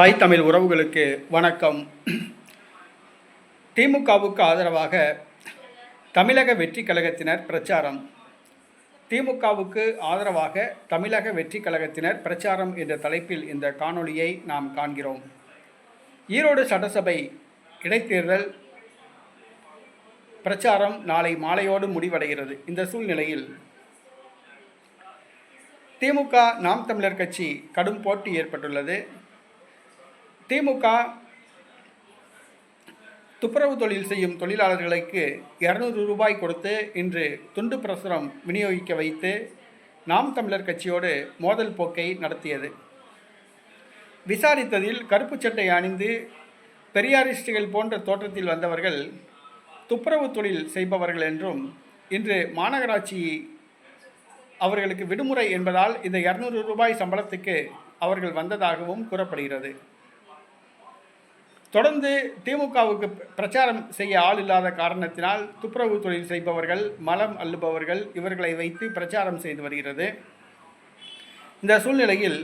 தாய் தமிழ் உறவுகளுக்கு வணக்கம். திமுகவுக்கு ஆதரவாக தமிழக வெற்றி கழகத்தினர் பிரச்சாரம். திமுகவுக்கு ஆதரவாக தமிழக வெற்றி கழகத்தினர் பிரச்சாரம் என்ற தலைப்பில் இந்த காணொளியை நாம் காண்கிறோம். ஈரோடு சட்டசபை இடைத்தேர்தல் பிரச்சாரம் நாளை மாலையோடு முடிவடைகிறது. இந்த சூழ்நிலையில் திமுக நாம் தமிழர் கட்சி கடும் போட்டி ஏற்பட்டுள்ளது. திமுக துப்புரவு தொழில் செய்யும் தொழிலாளர்களுக்கு இரநூறு ரூபாய் கொடுத்து இன்று துண்டு பிரசுரம் விநியோகிக்க வைத்து நாம் தமிழர் கட்சியோடு மோதல் போக்கை நடத்தியது. விசாரித்ததில் கருப்பு சட்டை அணிந்து பெரியாரிஸ்டுகள் போன்ற தோற்றத்தில் வந்தவர்கள் துப்புரவு தொழில் செய்பவர்கள் என்றும் இன்று மாநகராட்சி அவர்களுக்கு விடுமுறை என்பதால் இந்த இரநூறு ரூபாய் சம்பளத்துக்கு அவர்கள் வந்ததாகவும் கூறப்படுகிறது. தொடர்ந்து திமுகவுக்கு பிரச்சாரம் செய்ய ஆள் இல்லாத காரணத்தினால் துப்புரவு தொழில் செய்பவர்கள் மலம் அள்ளுபவர்கள் இவர்களை வைத்து பிரச்சாரம் செய்து வருகிறது. இந்த சூழ்நிலையில்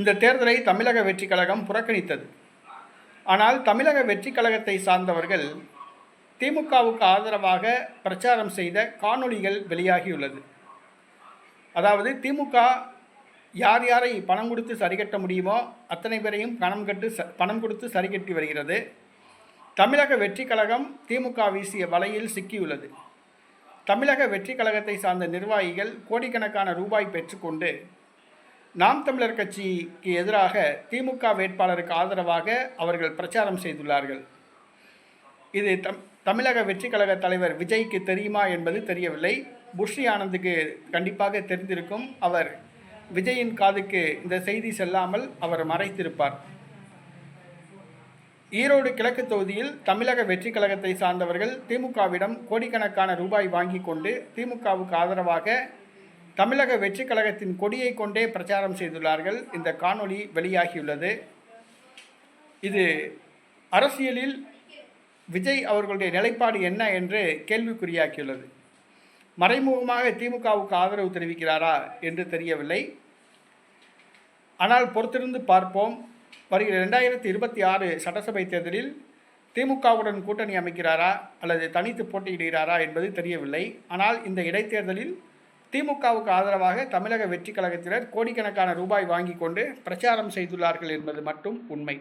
இந்த தேர்தலை தமிழக வெற்றிக் கழகம் புறக்கணித்தது. ஆனால் தமிழக வெற்றிக் கழகத்தை சார்ந்தவர்கள் திமுகவுக்கு ஆதரவாக பிரச்சாரம் செய்த காணொளிகள் வெளியாகியுள்ளது. அதாவது திமுக யார் யாரை பணம் கொடுத்து சரி கட்ட முடியுமோ அத்தனை பேரையும் பணம் கட்டு ச பணம் கொடுத்து சரி கட்டி வருகிறது. தமிழக வெற்றி கழகம் திமுக வீசிய வலையில் சிக்கியுள்ளது. தமிழக வெற்றி கழகத்தை சார்ந்த நிர்வாகிகள் கோடிக்கணக்கான ரூபாய் பெற்றுக்கொண்டு நாம் தமிழர் கட்சிக்கு எதிராக திமுக வேட்பாளருக்கு ஆதரவாக அவர்கள் பிரச்சாரம் செய்துள்ளார்கள். இது தம் தமிழக வெற்றி கழக தலைவர் விஜய்க்கு தெரியுமா என்பது தெரியவில்லை. புஷ்ரி ஆனந்துக்கு கண்டிப்பாக தெரிந்திருக்கும் அவர் விஜயின் காதுக்கு இந்த செய்தி செல்லாமல் அவர் மறைத்திருப்பார். ஈரோடு கிழக்கு தொகுதியில் தமிழக வெற்றி கழகத்தை சார்ந்தவர்கள் திமுகவிடம் கோடிக்கணக்கான ரூபாய் வாங்கி கொண்டு திமுகவுக்கு ஆதரவாக தமிழக வெற்றி கழகத்தின் கொடியை கொண்டே பிரச்சாரம் செய்துள்ளார்கள். இந்த காணொளி வெளியாகியுள்ளது. இது அரசியலில் விஜய் அவர்களுடைய நிலைப்பாடு என்ன என்று கேள்விக்குறியாக்கியுள்ளது. மறைமுகமாக திமுகவுக்கு ஆதரவு தெரிவிக்கிறாரா என்று தெரியவில்லை. ஆனால் பொறுத்திருந்து பார்ப்போம். வருகிற ரெண்டாயிரத்தி இருபத்தி ஆறு சட்டசபை தேர்தலில் திமுகவுடன் கூட்டணி அமைக்கிறாரா அல்லது தனித்து போட்டியிடுகிறாரா என்பது தெரியவில்லை. ஆனால் இந்த இடைத்தேர்தலில் திமுகவுக்கு ஆதரவாக தமிழக வெற்றி கழகத்தினர் கோடிக்கணக்கான ரூபாய் வாங்கி கொண்டு பிரச்சாரம் செய்துள்ளார்கள் என்பது மட்டும் உண்மை.